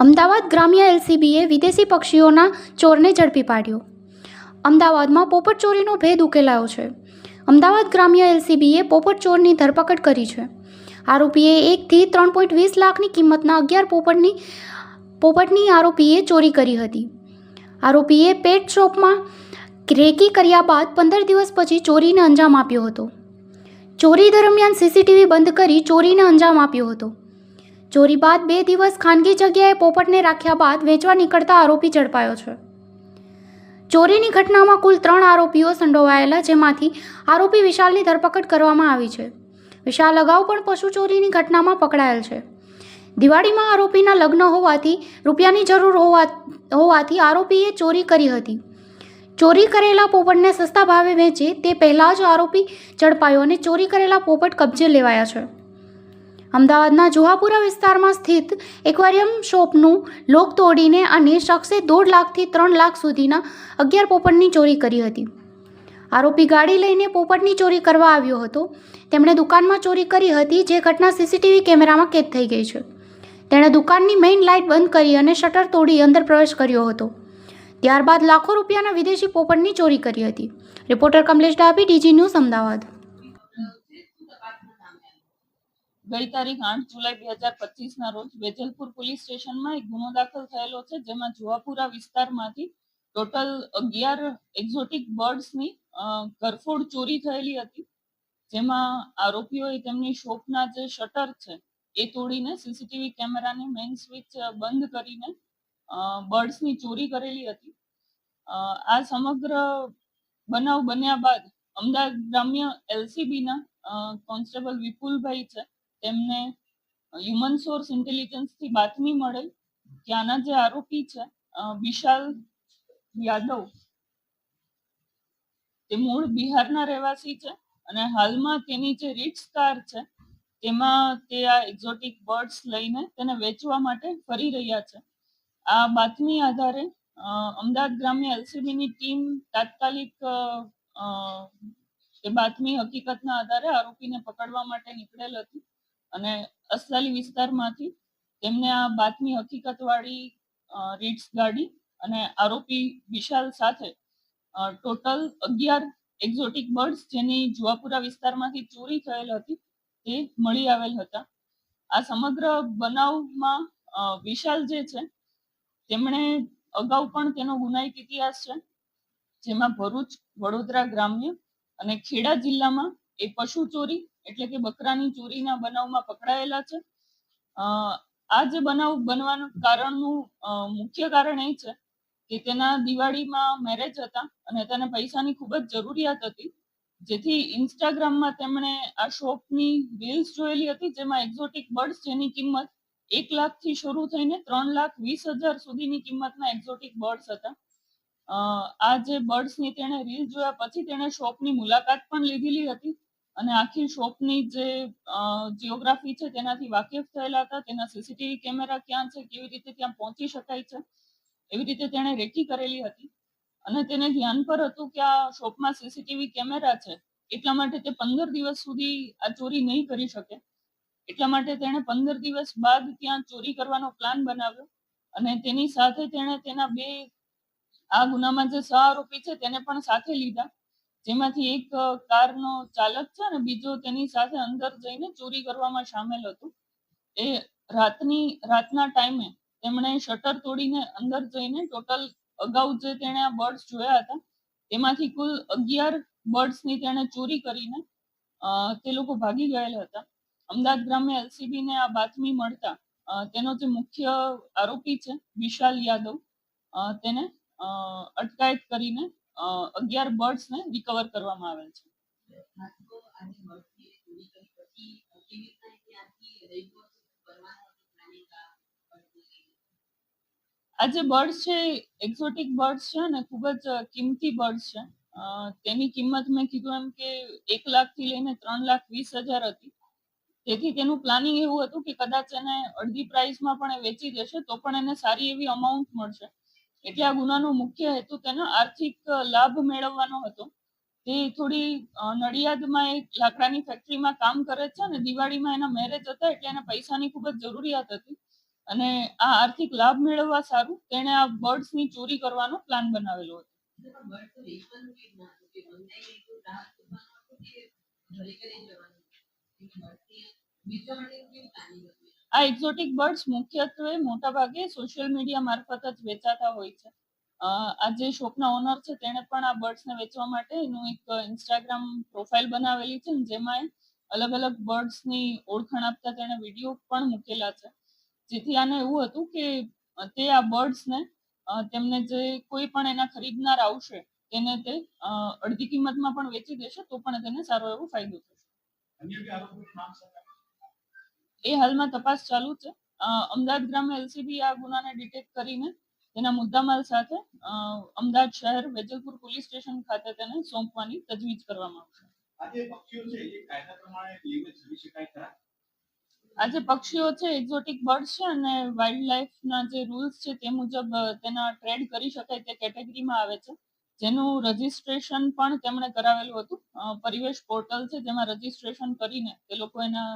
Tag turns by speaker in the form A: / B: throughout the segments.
A: અમદાવાદ ગ્રામ્ય એલસીબીએ વિદેશી પક્ષીઓના ચોરને ઝડપી પાડ્યો. અમદાવાદમાં પોપટ ચોરીનો ભેદ ઉકેલાયો છે. અમદાવાદ ગ્રામ્ય એલસીબીએ પોપટ ચોરની ધરપકડ કરી છે. આરોપીએ એકથી ત્રણ પોઈન્ટ વીસ લાખની કિંમતના અગિયાર પોપટની પોપટની આરોપીએ ચોરી કરી હતી. આરોપીએ પેટ શોપમાં રેકી કર્યા બાદ પંદર દિવસ પછી ચોરીને અંજામ આપ્યો હતો. ચોરી દરમિયાન સીસીટીવી બંધ કરી ચોરીને અંજામ આપ્યો હતો. ચોરી બાદ બે દિવસ ખાનગી જગ્યાએ પોપટને રાખ્યા બાદ વેચવા નીકળતા આરોપી ઝડપાયો છે. ચોરીની ઘટનામાં કુલ ત્રણ આરોપીઓ સંડોવાયેલા, જેમાંથી આરોપી વિશાલની ધરપકડ કરવામાં આવી છે. વિશાલ અગાઉ પણ પશુ ચોરીની ઘટનામાં પકડાયેલ છે. દિવાળીમાં આરોપીના લગ્ન હોવાથી, રૂપિયાની જરૂર હોવા, હોવાથી આરોપીએ ચોરી કરી હતી. ચોરી કરેલા પોપટને સસ્તા ભાવે વેચે તે પહેલાં જ આરોપી ઝડપાયો અને ચોરી કરેલા પોપટ કબજે લેવાયા છે. અમદાવાદના જુહાપુરા વિસ્તારમાં સ્થિત એક્વેરિયમ શોપનું લોક તોડીને અને શખ્સે દોઢ લાખથી ત્રણ લાખ સુધીના અગિયાર પોપટની ચોરી કરી હતી. આરોપી ગાડી લઈને પોપટની ચોરી કરવા આવ્યો હતો. તેમણે દુકાનમાં ચોરી કરી હતી જે ઘટના સીસીટીવી કેમેરામાં કેદ થઈ ગઈ છે. તેણે દુકાનની મેઇન લાઇટ બંધ કરી અને શટર તોડી અંદર પ્રવેશ કર્યો હતો. ત્યારબાદ લાખો રૂપિયાના વિદેશી પોપટની ચોરી કરી હતી. રિપોર્ટર કમલેશ ડાબી ડીજી ન્યૂઝ અમદાવાદ.
B: ગઈ તારીખ આઠ જુલાઈ બે હજાર પચીસ ના રોજ વેજલપુર પોલીસ સ્ટેશનમાં એક ગુનો દાખલ થયેલો છે, જેમાં જુવાપુરા વિસ્તારમાંથી ટોટલ અગિયાર એક્ઝોટિક બર્ડ્સની ઘરફોડ ચોરી થયેલી હતી, જેમાં આરોપીઓએ તેમની શોપના જે શટર છે, એ તોડીને સીસીટીવી કેમેરાની મેઇન સ્વિચ બંધ કરીને બર્ડ્સની ચોરી કરેલી હતી. આ સમગ્ર બનાવ બન્યા બાદ અમદાવાદ ગ્રામ્ય એલસીબીના કોન્સ્ટેબલ વિપુલભાઈ છે તેમને હ્યુમન સોર્સ ઇન્ટેલિજન્સથી બાતમી મળેલ, કે જે આરોપી છે વિશાલ યાદવ, તે મૂળ બિહારના રહેવાસી છે અને હાલમાં તેની જે રીટ્સ કાર છે, તેમાં તે આ એક્ઝોટિક બર્ડ્સ લઈને તેને વેચવા માટે ફરી રહ્યા છે. આ બાતમી આધારે અમદાવાદ ગ્રામ્ય એલસીબીની ટીમ તાત્કાલિક તે બાતમી હકીકતના આધારે આરોપીને પકડવા માટે નીકળેલ હતી. અને અસલાલી વિસ્તારમાંથી તેમને આ બાતમી હકીકતવાળી રીટ્સ ગાડી અને આરોપી વિશાલ સાથે ટોટલ અગિયાર એક્ઝોટિક બર્ડ્સ જેની જુવાપુરા વિસ્તારમાંથી ચોરી થયેલ હતી, તે મળી આવેલ હતા. આ સમગ્ર બનાવમાં વિશાલ જે છે, તેમણે અગાઉ પણ તેનો ગુનાહિત ઇતિહાસ છે, જેમાં ભરૂચ, વડોદરા ગ્રામ્ય અને ખેડા જિલ્લામાં એ પશુ ચોરી, એટલે કે બકરાની ચોરીના બનાવમાં પકડાયેલા છે. આ જે બનાવ બનવાનું કારણનું મુખ્ય કારણ એ છે કે તેના દિવાળીમાં મેરેજ હતા અને તેને પૈસાની ખૂબ જ જરૂરિયાત હતી. જેથી ઇન્સ્ટાગ્રામમાં તેમણે આ શોપની રીલ્સ જોયેલી હતી, જેમાં એક્ઝોટિક બર્ડ્સ જેની કિંમત એક લાખથી શરૂ થઈને ત્રણ લાખ વીસ હજાર સુધીની કિંમતના એક્ઝોટિક બર્ડ્સ હતા. આ જે બર્ડ્સની તેણે રીલ જોયા પછી તેણે શોપની મુલાકાત પણ લીધેલી હતી. અને આખી શોપની જે જીઓગ્રાફી છે તેનાથી વાકેફ થયેલા હતા. તેના સીસીટીવી કેમેરા ક્યાં છે, કેવી રીતે ત્યાં પહોંચી શકાય છે, એવી રીતે તેણે રેકી કરેલી હતી. અને તેને ધ્યાન પર હતું કે આ શોપમાં સીસીટીવી કેમેરા છે, એટલા માટે તે પંદર દિવસ સુધી આ ચોરી નહીં કરી શકે. એટલા માટે તેણે પંદર દિવસ બાદ ત્યાં ચોરી કરવાનો પ્લાન બનાવ્યો. અને તેની સાથે તેણે તેના બે, આ ગુનામાં જે સહ આરોપી છે તેને પણ સાથે લીધા. જેમાંથી એક કારનો ચાલક છે અને બીજો તેની સાથે અંદર જઈને ચોરી કરવામાં સામેલ હતો. એ રાતની, રાતના ટાઈમે તેમણે શટર તોડીને અંદર જઈને ટોટલ અગાઉ જે તેણે આ બર્ડ્સ જોયા હતા એમાંથી કુલ અગિયાર બર્ડ્સની તેણે ચોરી કરીને તે લોકો ભાગી ગયેલા હતા. અમદાવાદ ગ્રામ્ય એલસીબી ને આ બાતમી મળતા તેનો જે મુખ્ય આરોપી છે, વિશાલ યાદવ તેને અટકાયત કરીને અગિયાર બર્ડ્સ ને રિકવર કરવામાં આવેલ છે. આ જે બર્ડ્સ છે એક્ઝોટિક બર્ડ્સ છે ને ખૂબ જ કિંમતી બર્ડ્સ છે. તેની કિંમત મેં કીધું એમ કે એક લાખથી લઈને ત્રણ લાખ વીસ હજાર હતી. તેથી તેનું પ્લાનિંગ એવું હતું કે કદાચ એને અડધી પ્રાઇસમાં પણ વેચી દેશે તો પણ એને સારી એવી અમાઉન્ટ મળશે. એટલે આ ગુનાનો મુખ્ય હેતુ તેનો આર્થિક લાભ મેળવવાનો હતો. તે થોડી નડિયાદમાં એક લાકડાની ફેક્ટરીમાં કામ કરે છે અને દિવાળીમાં એના મેરેજ હતા એટલે એને પૈસાની ખૂબ જ જરૂરિયાત હતી. અને આ આર્થિક લાભ મેળવવા સારું, તેણે આ બર્ડ્સની ચોરી કરવાનો પ્લાન બનાવેલો હતો. આ એક્ઝોટિક બર્ડ્સ મુખ્યત્વે મોટાભાગે સોશિયલ મીડિયા મારફત જ વેચાતા હોય છે. આ જે શોપના ઓનર છે, તેણે પણ આ બર્ડ્સને વેચવા માટે એનું એક ઇન્સ્ટાગ્રામ પ્રોફાઇલ બનાવેલી છે જેમાં અલગ અલગ બર્ડ્સની ઓળખાણ આપતા તેણે વીડિયો પણ મૂકેલા છે. જેથી આને એવું હતું કે તે આ બર્ડ્સને તેમને જે કોઈ પણ એના ખરીદનાર આવશે, તેને તે અડધી કિંમતમાં પણ વેચી દેશે તો પણ તેને સારો એવો ફાયદો થશે
C: અન્ય બી આરોપીનું નામ સામે
B: એ હાલમાં તપાસ ચાલુ છે. અમદાવાદ ગ્રામ્ય એલસીબી આ ગુનાને ડિટેક્ટ કરીને તેના મુદ્દામાલ સાથે અમદાવાદ શહેર વેજલપુર પોલીસ સ્ટેશન ખાતે તેને સોંપવાની તજવીજ કરવામાં આવશે.
C: આજે પક્ષીઓ છે એ કાયદા પ્રમાણે લઈને જઈ શકાય ખરા?
B: આ પક્ષીઓ છે એક્ઝોટિક બર્ડ છે અને વાઇલ્ડ લાઈફના જે રૂલ્સ છે તે મુજબ તેના ટ્રેડ કરી શકાય તે કેટેગરીમાં આવે છે. જેનું રજીસ્ટ્રેશન પણ તેમણે કરાવેલું હતું. પરિવેશ પોર્ટલ છે જેમાં રજીસ્ટ્રેશન કરીને તે લોકો એના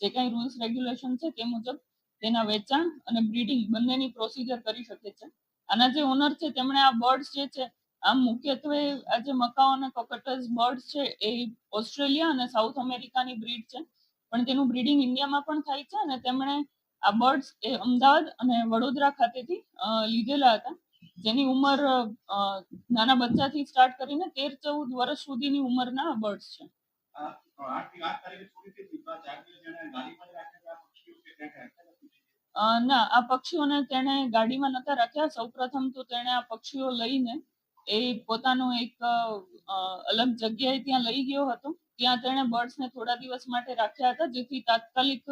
B: જે કાંઈ રૂલ્સ રેગ્યુલેશન છે તે મુજબ તેના વેચાણ અને બ્રીડિંગ બંનેની પ્રોસિજર કરી શકે છે આના જે ઓનર છે તેમણે આ બર્ડ્સ જે છે આમ મુખ્યત્વે આ જે મકાઓ અને કોકટસ બર્ડ્સ છે એ ઓસ્ટ્રેલિયા અને સાઉથ અમેરિકાની બ્રીડ છે પણ તેનું બ્રીડિંગ ઇન્ડિયામાં પણ થાય છે અને તેમણે આ બર્ડ્સ એ અમદાવાદ અને વડોદરા ખાતેથી લીધેલા હતા જેની ઉંમર નાના બચ્ચાથી સ્ટાર્ટ કરીને તેર ચૌદ વર્ષ સુધીની ઉંમરના બર્ડ્સ છે ના, આ પક્ષીઓને તેણે ગાડીમાં નતા રાખ્યા. સૌપ્રથમ તો તેણે આ પક્ષીઓ લઈને એ પોતાનો એક અલગ જગ્યાએ ત્યાં લઈ ગયો હતો. ત્યાં તેણે બર્ડ્સને થોડા દિવસ માટે રાખ્યા હતા, જેથી તાત્કાલિક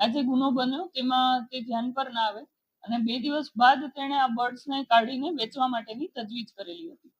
B: આ જે ગુનો બન્યો. તેમાં તે ધ્યાન પર ના આવે. અને બે દિવસ બાદ તેણે આ બર્ડ્સને કાઢીને વેચવા માટેની તજવીજ કરેલી હતી.